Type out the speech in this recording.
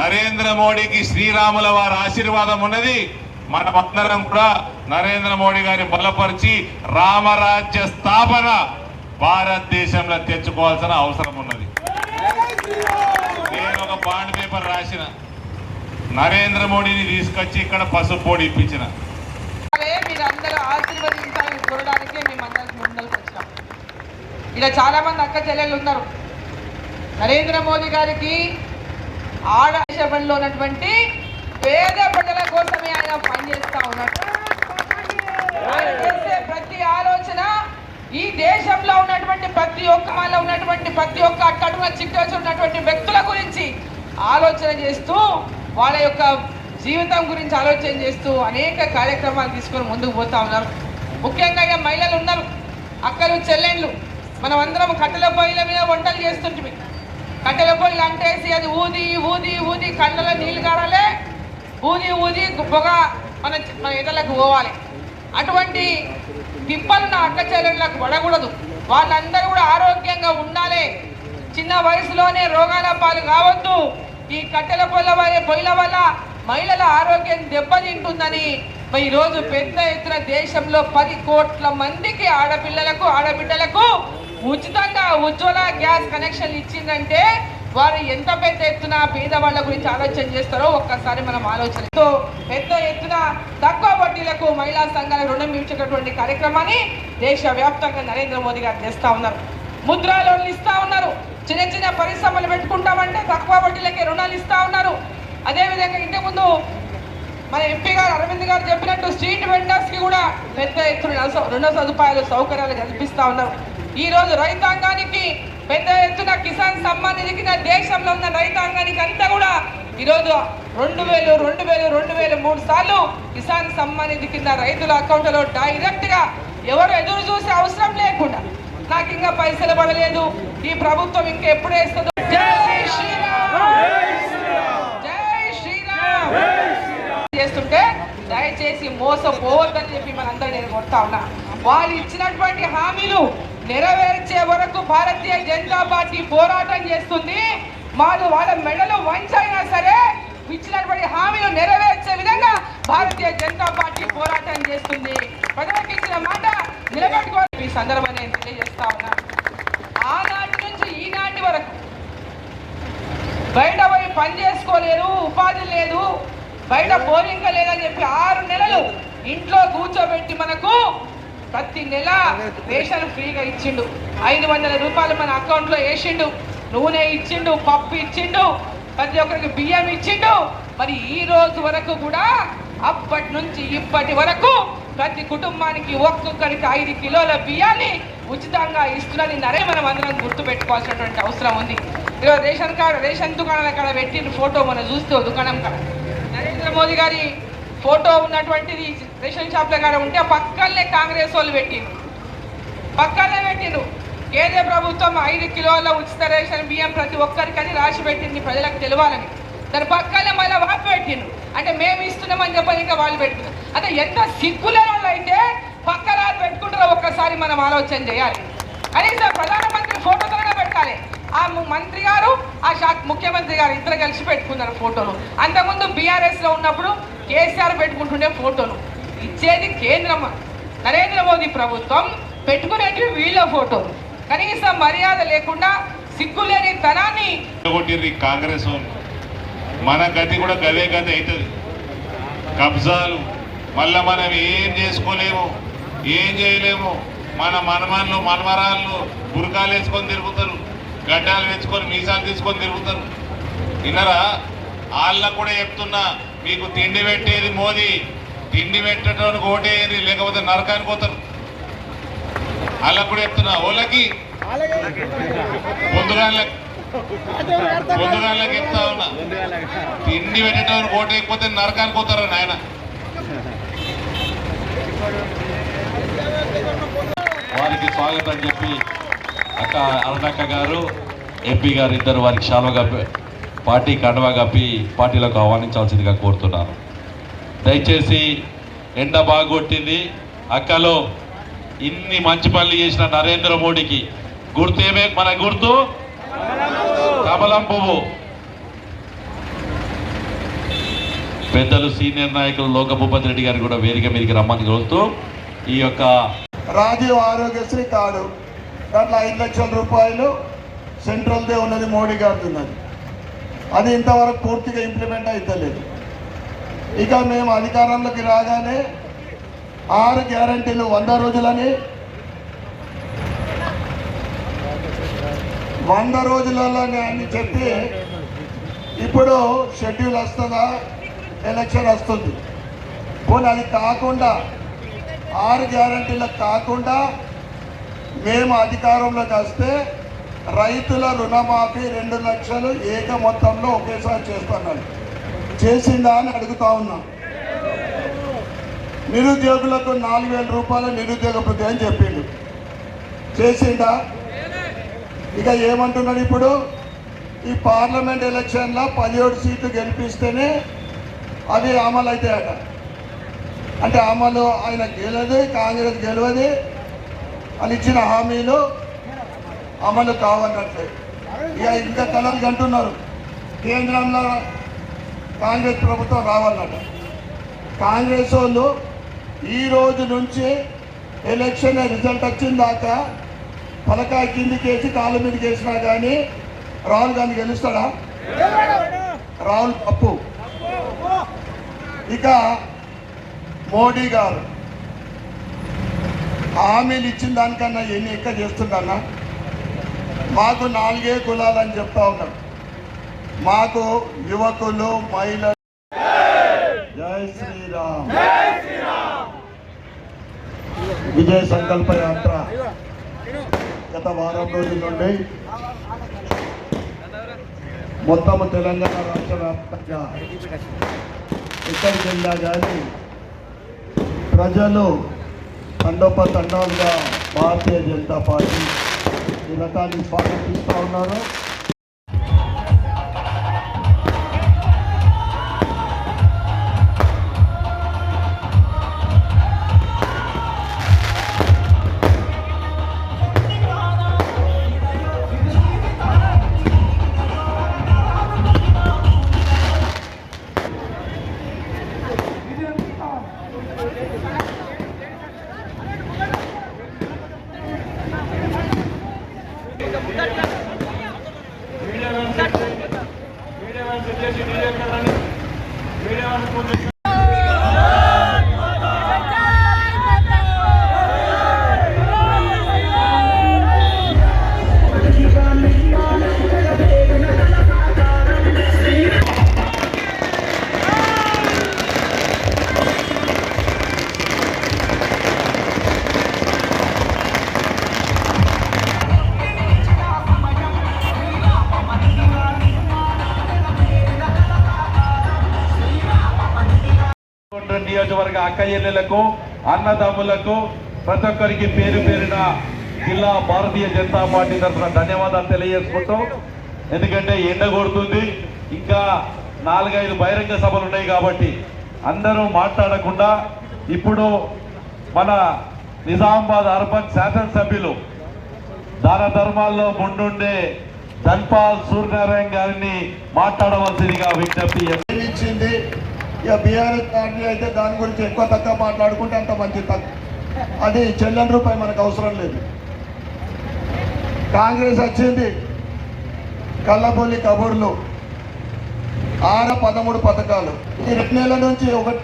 నరేంద్ర మోడీకి శ్రీరాముల వారి ఆశీర్వాదం ఉన్నది. మనమందరం కూడా నరేంద్ర మోడీ గారిని బలపరిచి రామరాజ్య స్థాపన భారతదేశంలో తెచ్చుకోవాల్సిన అవసరం ఉన్నది. నేను ఒక బాండ్ పేపర్ రాసిన. నరేంద్ర మోడీని తీసుకొచ్చి ఇక్కడ పసుపు పొడి ఇప్పించిన. ఇలా చాలా మంది అక్క చెల్లెళ్ళు ఉన్నారు. నరేంద్ర మోదీ గారికి ఆడశబంలో ఉన్నటువంటి పేద ప్రజల కోసమే ఆయన పనిచేస్తా ఉన్నాడు. ఆయన చేసే ప్రతి ఆలోచన ఈ దేశంలో ఉన్నటువంటి ప్రతి ఒక్క వాళ్ళ ఉన్నటువంటి ప్రతి ఒక్క అట్టడుగున చిట్టేసి ఉన్నటువంటి వ్యక్తుల గురించి ఆలోచన చేస్తూ వాళ్ళ యొక్క జీవితం గురించి ఆలోచన చేస్తూ అనేక కార్యక్రమాలు తీసుకొని ముందుకు పోతా ఉన్నారు. ముఖ్యంగా ఇక మహిళలు ఉన్నారు. అక్కలు చెల్లెళ్ళు మనం అందరం కట్టెల పొయ్యిల మీద వంటలు చేస్తుంటే కట్టెల పొయ్యిలు అంటేసి అది ఊది ఊది ఊది కళ్ళలో నీళ్ళు కారాలే ఊది ఊది పొగ మన మన ఇతరులకు పోవాలి. అటువంటి తిప్పలు అక్క చెల్లెళ్ళకు పడకూడదు. వాళ్ళందరూ కూడా ఆరోగ్యంగా ఉండాలి. చిన్న వయసులోనే రోగాల పాలు కావద్దు. ఈ కట్టెల పొయ్యిల పొయ్యిల వల్ల మహిళల ఆరోగ్యం దెబ్బతింటుందని ఈరోజు పెద్ద ఎత్తున దేశంలో పది కోట్ల మందికి ఆడపిల్లలకు ఆడబిడ్డలకు ఉచితంగా ఉజ్వల గ్యాస్ కనెక్షన్ ఇచ్చిందంటే వారు ఎంత పెద్ద ఎత్తున పేదవాళ్ళ గురించి ఆలోచన చేస్తారో ఒక్కసారి మనం ఆలోచనతో పెద్ద ఎత్తున తక్కువ వడ్డీలకు మహిళా సంఘాలకు రుణం ఇచ్చేటటువంటి కార్యక్రమాన్ని దేశవ్యాప్తంగా నరేంద్ర మోదీ గారు చేస్తా ఉన్నారు. ముద్రా లోన్లు ఇస్తా ఉన్నారు. చిన్న చిన్న పరిశ్రమలు పెట్టుకుంటామంటే తక్కువ వడ్డీలకే రుణాలు ఇస్తా ఉన్నారు. అదేవిధంగా ఇంటి ముందు మన ఎంపీ గారు అరవింద్ గారు చెప్పినట్టు స్ట్రీట్ వెండర్స్కి కూడా పెద్ద ఎత్తున రుణ- రుణ సదుపాయాలు సౌకర్యాలు కల్పిస్తా ఉన్నారు. ఈ రోజు రైతాంగానికి పెద్ద ఎత్తున కిసాన్ సమ్మాన్ నిధికి నా దేశంలో ఉన్న రైతాంగానికి అంతా కూడా ఈరోజు రెండు వేలు రెండు వేలు రెండు వేలు మూడు సార్లు కిసాన్ సమ్మాన్ కింద రైతుల అకౌంట్లో డైరెక్ట్గా ఎవరు ఎదురు చూసే అవసరం లేకుండా నాకు ఇంకా పైసలు పడలేదు. ఈ ప్రభుత్వం ఇంకా ఎప్పుడు వేస్తుందో జై శ్రీరామ్! జై శ్రీరామ్! చేస్తుంటే దయచేసి మోసపోవద్దని చెప్పి మనందరూ నేను కొడతా ఉన్నా. వాళ్ళు ఇచ్చినటువంటి హామీలు నెరవేర్చే వరకు భారతీయ జనతా పార్టీ పోరాటం చేస్తుంది. మాకు వాళ్ళ మెడలు వంచైనా సరే ఇచ్చినటువంటి హామీలు నెరవేర్చే విధంగా భారతీయ జనతా పార్టీ పోరాటం చేస్తుంది. ప్రజలకు ఇచ్చిన మాట నిలబెట్టుకోవాలి. ఈ సందర్భాన్ని నేను తెలియజేస్తా ఉన్నా. ఆనాటి నుంచి ఈనాటి వరకు బయట పోయి పని చేసుకోలేరు ఉపాధి లేదు బయట బోరింగ్ లేదని చెప్పి ఆరు నెలలు ప్రతి నెల రేషన్ ఫ్రీగా ఇచ్చిండు. ఐదు వందల రూపాయలు మన అకౌంట్లో వేసిండు. నూనె ఇచ్చిండు పప్పు ఇచ్చిండు ప్రతి ఒక్కరికి బియ్యం ఇచ్చిండు. మరి ఈ రోజు వరకు కూడా అప్పటి నుంచి ఇప్పటి వరకు ప్రతి కుటుంబానికి ఒక్కొక్కరికి ఐదు కిలోల బియ్యాన్ని ఉచితంగా ఇస్తున్నది నరే మనం అందరం గుర్తు పెట్టుకోవాల్సినటువంటి అవసరం ఉంది. ఈరోజు రేషన్ కార్డు రేషన్ దుకాణాల కాడ పెట్టిన ఫోటో మనం చూస్తే దుకాణం కాడ. నరేంద్ర మోదీ గారి ఫోటో ఉన్నటువంటిది రేషన్ షాప్ల కాడ ఉంటే పక్కనే కాంగ్రెస్ వాళ్ళు పెట్టిండ్రు. పక్కనే పెట్టిండ్రు. కేంద్ర ప్రభుత్వం ఐదు కిలోల ఉచిత రేషన్ బియ్యం ప్రతి ఒక్కరికని రాసి పెట్టింది ప్రజలకు తెలియాలని దాని పక్కనే మళ్ళీ వాళ్ళు పెట్టిండ్రు. అంటే మేము ఇస్తున్నామని చెప్పని ఇంకా వాళ్ళు పెట్టుకున్నారు. అంటే ఎంత సిగ్గులేని వాళ్ళు అయితే పక్కన వాళ్ళు పెట్టుకుంటారో ఒక్కసారి మనం ఆలోచన చేయాలి. కనీసం ప్రధానమంత్రి ఫోటోతోనే పెట్టాలి. ఆ మంత్రి గారు ఆ శాఖ ముఖ్యమంత్రి గారు ఇద్దరు కలిసి పెట్టుకున్నారు ఫోటోలు. అంతకుముందు బీఆర్ఎస్లో ఉన్నప్పుడు కేసీఆర్ పెట్టుకుంటుండే ఫోటోలు. ఇచ్చేది కేంద్రం నరేంద్ర మోదీ ప్రభుత్వం పెట్టుకునేటివి వీళ్ళ ఫోటో. కనీసం మర్యాద లేకుండా సిగ్గులేని తనాన్ని కాంగ్రెస్ మన గతి కూడా గదే గతి అవుతుంది. కబ్జాలు మళ్ళా మనం ఏం చేసుకోలేము ఏం చేయలేము. మన మనమన్లు మనమరాళ్ళు గురకాలు వేసుకొని తిరుగుతారు. గడ్డాలు వేసుకొని మీసాలు తీసుకొని తిరుగుతారు. విన్నరా? వాళ్ళకు కూడా చెప్తున్నా మీకు తిండి పెట్టేది మోదీ. తిండి పెట్టడానికి ఓటేది లేకపోతే నరకానికి పోతారు. అలా కూడా చెప్తున్నా ఓళ్ళకి ముందుగా ముందుగాళ్ళకి చెప్తా ఉన్నా. తిండి పెట్టేటప్పుడు ఓటేయకపోతే నరకానికి పోతారు నాయన? వారికి స్వాగతం చెప్పి అక్క అరుణక్క గారు ఎంపీ గారు ఇద్దరు వారికి శాల్వ కప్పి పార్టీ కండవా కప్పి పార్టీలకు ఆహ్వానించాల్సిందిగా కోరుతున్నాను. దయచేసి ఎండ బాగొట్టింది. అక్కలో ఇన్ని మంచి పనులు చేసిన నరేంద్ర మోడీకి గుర్తు ఏమే మన గుర్తు? కమలం పువ్వు. పెద్దలు సీనియర్ నాయకులు లోకభూపతి రెడ్డి గారు కూడా వేదిక మీదకి రమ్మని కోరుతూ ఈ యొక్క రాజీవ్ ఆరోగ్యశ్రీ కార్డు దాంట్లో ఐదు లక్షల రూపాయలు సెంట్రల్దే ఉన్నది మోడీ గారిది ఉన్నది. అది ఇంతవరకు పూర్తిగా ఇంప్లిమెంట్ అవుతలేదు ఇక మేము అధికారంలోకి రాగానే ఆరు గ్యారంటీలు వంద రోజులని వంద రోజులలోనే అని చెప్పి ఇప్పుడు షెడ్యూల్ వస్తుందా? ఎలక్షన్ వస్తుంది. పోనీ అది కాకుండా ఆరు గ్యారంటీలకు కాకుండా మేము అధికారంలోకి వస్తే రైతుల రుణమాఫీ రెండు లక్షలు ఏక మొత్తంలో ఒకేసారి చేస్తున్నాను చేసిందా అని అడుగుతా ఉన్నా. నిరుద్యోగులకు నాలుగు వేల రూపాయల నిరుద్యోగ భృతి అని చెప్పిండు. చేసిందా? ఇక ఏమంటున్నాడు ఇప్పుడు? ఈ పార్లమెంట్ ఎలక్షన్లో పదిహేడు సీట్లు గెలిపిస్తేనే అవి అమలు అవుతాయట అంటే అమలు ఆయన గెలదు కాంగ్రెస్ గెలవది అని ఇచ్చిన హామీలు అమలు కావన్నట్లే ఇక ఇంకా కలలు అంటున్నారు కేంద్రంలో కాంగ్రెస్ ప్రభుత్వం రావాలన్నట కాంగ్రెస్ వాళ్ళు ఈ రోజు నుంచి ఎలక్షన్ రిజల్ట్ వచ్చిన దాకా పలకాయ కిందికేసి వేసి కాళ్ళ మీదకి వేసినా కానీ రాహుల్ గాంధీ గెలుస్తాడా? రాహుల్ అప్పు ఇక మోడీ గారు హామీలు ఇచ్చిన దానికన్నా ఎన్ని ఎక్కువ చేస్తుండన్నా మాకు నాలుగే కులాలని చెప్తా ఉన్నారు మాకు యువకులు మహిళలు. జై శ్రీరామ్. విజయ సంకల్ప యాత్ర గత వారం రోజుల నుండి మొత్తం తెలంగాణ రాష్ట్ర వ్యాప్తంగా ఇక్కడ జిల్లా కానీ ప్రజలు తండోపతండాలుగా భారతీయ జనతా పార్టీ ఈ రకాన్ని స్వాగతిస్తూ ఉన్నారు. అక్క చెల్లెలకు అన్నదమ్ములకు ప్రతి ఒక్కరికి పేరు పేరున జిల్లా భారతీయ జనతా పార్టీ తరఫున ధన్యవాదాలు తెలియజేసుకుంటూ ఎందుకంటే ఎండ కొడుతుంది ఇంకా నాలుగైదు బహిరంగ సభలు ఉన్నాయి కాబట్టి అందరూ మాట్లాడకుండా ఇప్పుడు మన నిజామాబాద్ అర్బన్ శాసనసభ్యులు దాన ధర్మాల్లో ముందుండే ధన్పాల్ సూర్యనారాయణ గారిని మాట్లాడవలసిందిగా విజ్ఞప్తి ఇచ్చింది ఇక బీఆర్ఎస్ పార్టీ అయితే దాని గురించి ఎక్కువ తక్కువ మాట్లాడుకుంటే అంత మంచి తక్కువ అది చెల్లెని రూపాయి మనకు అవసరం లేదు. కాంగ్రెస్ వచ్చింది కళ్ళబొల్లి కబుర్లు. ఆరు పదమూడు పథకాలు. ఈ రెండు నెలల నుంచి ఒకటే